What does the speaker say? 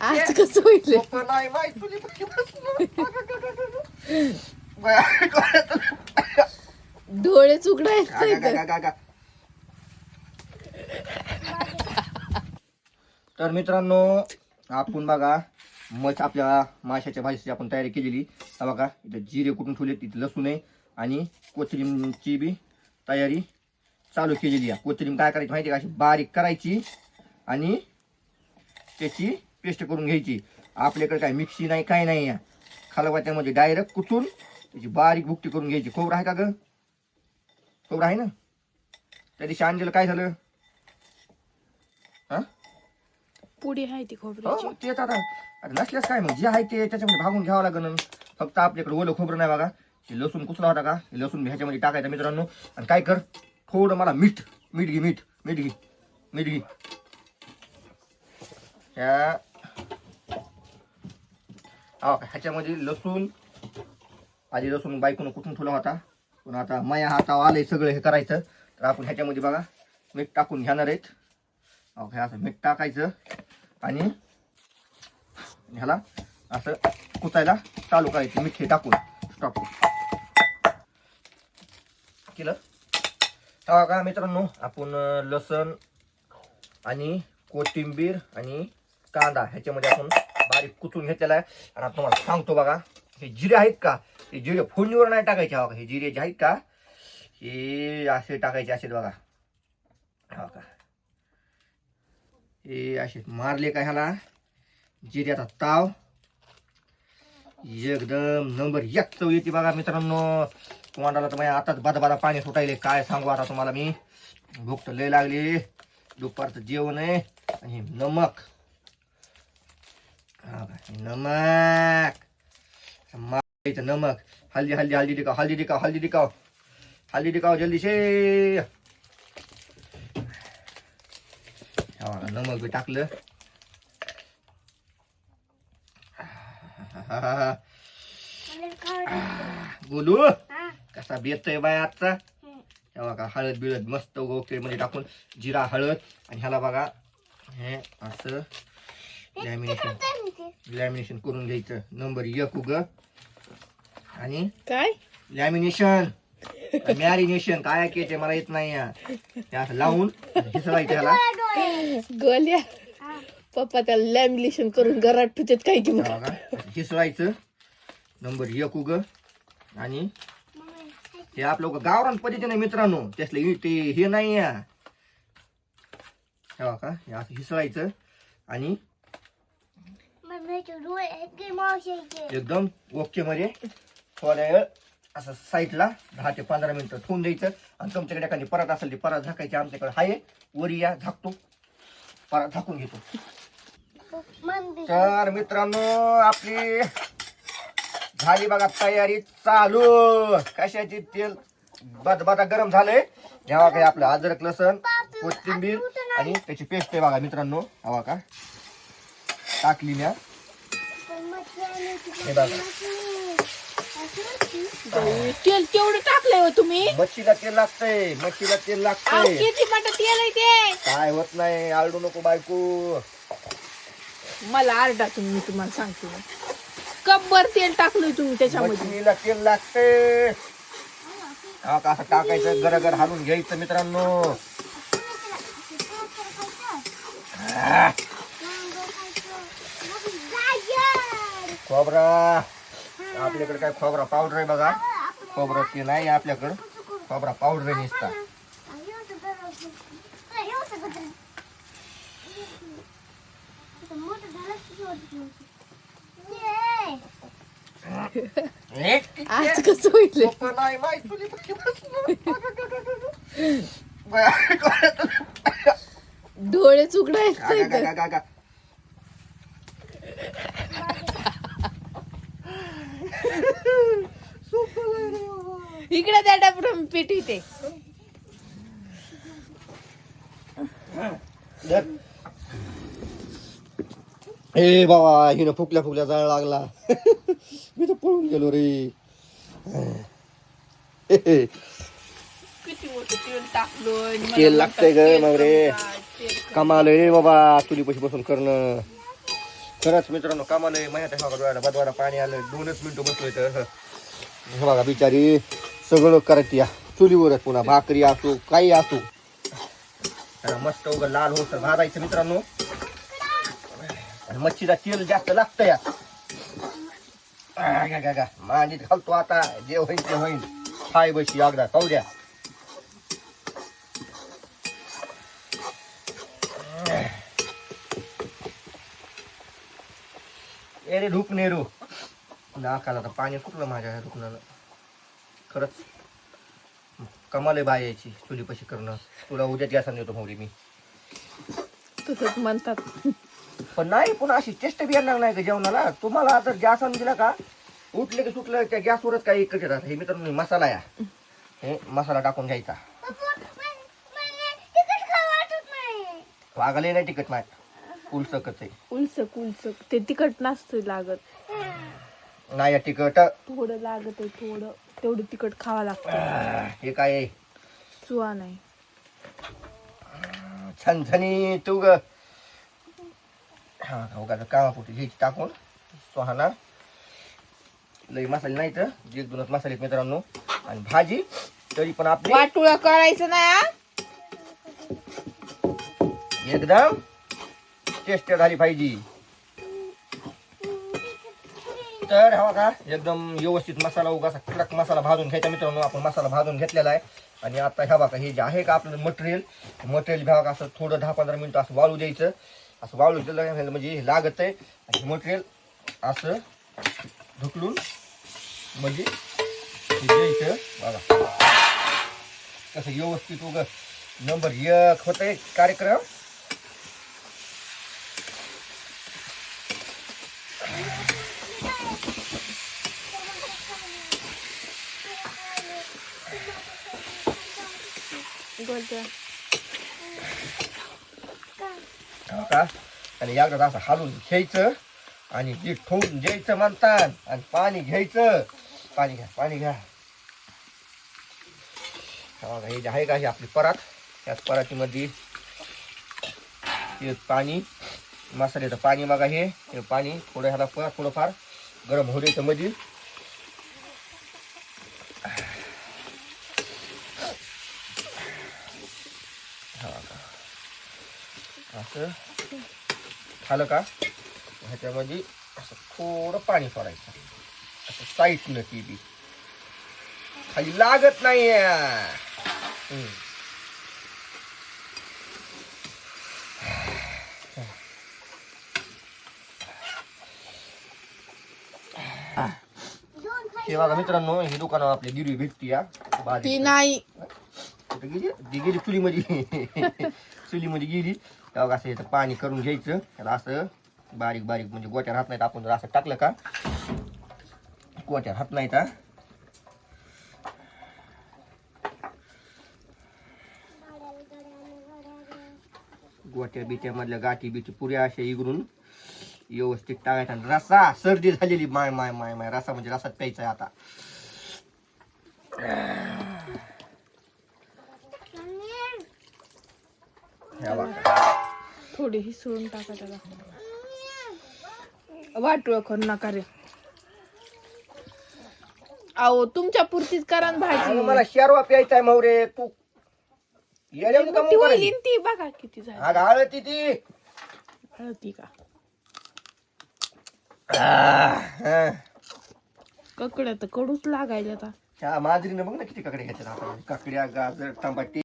आज कसं होईल डोळे चुकडायचे तर मित्रांनो आपण बघा मच आपल्या माशाच्या भाजीची आपण तयारी केलेली. बघा इथं जिरे कुठून ठेवले तिथे लसूण आहे आणि कोथिंबीरची बी तयारी चालू केलेली आहे. कोथिंबीर काय करायची माहिती आहे का? अशी बारीक करायची आणि त्याची पेस्ट करून घ्यायची. आपल्याकडे काय मिक्सी नाही काय नाही आहे खलबत्त्यामध्ये डायरेक्ट कुठून त्याची बारीक भुकटी करून घ्यायची. खोबरं आहे का ग? खोबरं आहे ना? त्या दिवशी आणलेलं काय झालं? हा? पुढे आहे ती खोबऱ्याची. हो तेच आता नसल्यास काय मग? जे आहे ते त्याच्यामध्ये भागून घ्यावं लागेल फक्त आपल्याकडे ओलं खोबरं नाही बघा. ते लसूण कुचला होता का? हे लसूण ह्याच्यामध्ये टाकायचं मित्रांनो. आणि काय कर? थोडं मला मीठ. मीठ घे मीठ. मीठ घे. मीठ घे. ह्या ह्याच्यामध्ये लसूण आधी लसूण बायकोनं कुठून ठेवला होता? पण आता माया हातावर आलंय सगळं हे करायचं. तर आपण ह्याच्यामध्ये बघा मीठ टाकून घेणार आहेत. हो का, हे असं मीठ टाकायचं आणि ह्याला असं कुचायला चालू करायचं मीठ हे टाकून. स्टॉप केलं? तेव्हा का मित्रांनो आपण लसूण लसण आणि कोथिंबीर आणि कांदा ह्याच्यामध्ये आपण बारीक कुचून घेतलेला आहे. आणि आता तुम्हाला सांगतो बघा, हे जिरे आहेत का? हे जिरे फोडणीवर नाही टाकायचे हा जिरे जे आहेत का? हे असे टाकायचे असे बघा. का हे असे मारले का ह्याला? जिऱ्याचा ताव. एकदम नंबर एक चव येते बघा मित्रांनो. तुम्हाला तर आताच बादा बादा पाणी सुटायले. काय सांगू आता तुम्हाला मी? भूक तर लय लागली. दुपारचं जेवण आहे. आणि नमक. नमक. मारायचं नमक. हल्दी हल्दी हल्दी टिकाव हल्दी टिकाव हल्दी टिकाव. हल्दी दिकाव जल्दी शे. नमक बी टाकलं. बोलू कसा बेतोय बाय आजचा? तेव्हा का हळद बिळद मस्त ओके मध्ये टाकून जिरा हळद आणि ह्याला बघा हे असं. लॅमिनेशन लॅमिनेशन करून घ्यायचं. नंबर एक उग. आणि काय? लॅमिनेशन मॅरिनेशन काय केचे मला येत नाही या. असं लावून ह्याला गोल्या. पप्पा त्याला लॅमिनेशन करून घरात ठेवतात काय की मग? हे हिसळायचं नंबर एक उग. आणि हे आपलं उगं गावरान पद्धतीने मित्रांनो. त्यातलं इ- ते हे नाही या हे बघा हे असं हिसळायचं आणि एकदम ओके मध्ये. थोड्या वेळ असं साईडला दहा ते पंधरा मिनिटं ठेवून द्यायचं. आणि तुमच्याकडे एखादी परत असेल ती परत झाकायची. आमच्याकडे आहे वरी या झाकतो. परत झाकून घेतो. तर मित्रांनो आपली झाली बघा तयारी चालू. कशाची तेल बदबदा गरम झालंय. जेव्हा काही आपलं अद्रक लसण कोथिंबीर आणि त्याची पेस्ट आहे बघा मित्रांनो. हवा का टाकली म्या हे बघा. बाई, तेल केवढं टाकलंय हो तुम्ही? मच्छीला तेल लागतंय मच्छीला तेल अहो, लागतंय किती मोठं तेल आहे ते? काय होत नाही आरडू नको बायको. मला आरडा तुम्ही मी तुम्हाला सांगते. कब्बर तेल टाकलंय तुम्ही त्याच्यामध्ये. मच्छीला तेल लागतंय. हा का असं टाकायचं गरगर हालून घ्यायचं मित्रांनो हा, खोबरा. आपल्याकडे काय खोबरा पावडर आहे बघा. खोबरं ते नाही आपल्याकडं. खोबरा पावडर आहे नुसता. आज कसं होईल? नाही माहीत डोळे चुकडायचे गा, गा, गा, गा. सोपं नाही रे बाबा. इकडे त्या डबडम पीठ धर. ए बाबा हिनं फुकल्या फुकल्या जाळ लागला. मी तर पळून गेलो रे. तेल लागतंय ग मग रे. कमाल रे बाबा तुली पैसे बसून करणं. खरंच मित्रांनो कामाला हा डोळ्याला बदवायला पाणी आलं. दोनच मिनिटं बसलोय तर. बघा बिचारी. सगळं करत या. चुलीवरच पुन्हा भाकरी असो काही असो. त्याला मस्त उगं लाल होत भाजायचं मित्रांनो. आणि मच्छीला तेल जास्त लागतं या आ, मांडीत घालतो आता. जे होईल ते होईल खाय बशी अगदा खाऊ द्या. एरे रे ढुक नेरू नाकाला तर पाणी कुठलं माझ्या ह्या खरंच. कमाल आहे बाय यायची चुलीपाशी करणं. तुला उद्या गॅसा नेतो भाऊरी मी. तसंच म्हणतात. पण नाही पुन्हा अशी टेस्ट बी येणार नाही का जेवणाला? तुम्हाला जर गॅस आणून दिला का? उठले की सुटलं त्या गॅसवरच काही इकडे येतात हे मित्रांनो मसाला या. हे मसाला टाकून घ्यायचा. वागाले नाही तिकट फुल सकत आहे. उलसक उलसक. ते तिखट नसतं लागत. नाही या तिकट थोडं लागत आहे थोडं. तेवढं तिखट खावं लागतं. हे काय? आहे? चुवा नाही छनछनी तू ग हा उगाच कामापुरती घ्यायची टाकून सोहाना लई मसाले नाही तर एक दोनच मसाले आहेत मित्रांनो. आणि भाजी तरी पण आपली वाटुळा करायचं नाही हा? एकदम टेस्ट झाली पाहिजे. तर हवा का एकदम व्यवस्थित मसाला उगाचा कडक मसाला भाजून घ्यायचा मित्रांनो. आपण मसाला भाजून घेतलेला आहे. आणि आता ह्या बघा हे जे आहे का आपलं मटेरियल मटेरियल घ्यावं का असं थोडं दहा पंधरा मिनिटं असं वाळू द्यायचं. असं वाळू दिलं म्हणजे हे लागत आहे. आणि मटेरियल असं ढुकलून म्हणजे द्यायचं. बघा. कसं व्यवस्थित उग. नंबर एक होतंय कार्यक्रम. हो का आणि एकदा असं हालून घ्यायचं आणि जे ठेवून द्यायचं म्हणतात आणि पाणी घ्यायचं पाणी घ्या पाणी घ्या हे जे आहे का हे आपली परात त्याच परातीमध्ये हे पाणी मसाल्याचं पाणी बघा हे पाणी थोडं ह्याला थोडंफार गरम होऊ द्यायचं मध्ये हा का. असं झालं का? ह्याच्यामध्ये असं थोडं पाणी सोडायचं. असं साईडनं ती बी. खाली लागत नाही हे. बघा मित्रांनो हे दुकानावर आपली गिरवी भेटती या ती नाही. ती गेली चुलीमध्ये. चुलीमध्ये गेली. तेव्हा असं याचं पाणी करून घ्यायचं. त्याला असं बारीक बारीक म्हणजे गोट्या राहत नाहीत आपण जर असं टाकलं का गोट्या राहत नाहीत गोट्या बिट्यामधल्या गाठी बिटी पुऱ्या अशा इगरून व्यवस्थित टाकायचा आणि रसा सर्दी झालेली माय माय माय माय रसा म्हणजे रसात प्यायचा आहे आता. ह्या. थोडी हिसळून टाका त्याला. वाटुळ करू नका रे. अहो तुमच्या पुरतीच करा ना भाजी. मला शेरवा प्यायचा आहे मौरे. तू मोठी होईल? ती बघा किती झाली. ती. हळदी का? आह, हं. ककड्या तर कडूच लागायच्या आता. माजरीनं बघ ना किती काकड्या घ्यायच्या हातामध्ये काकड्या गाजर टमाटे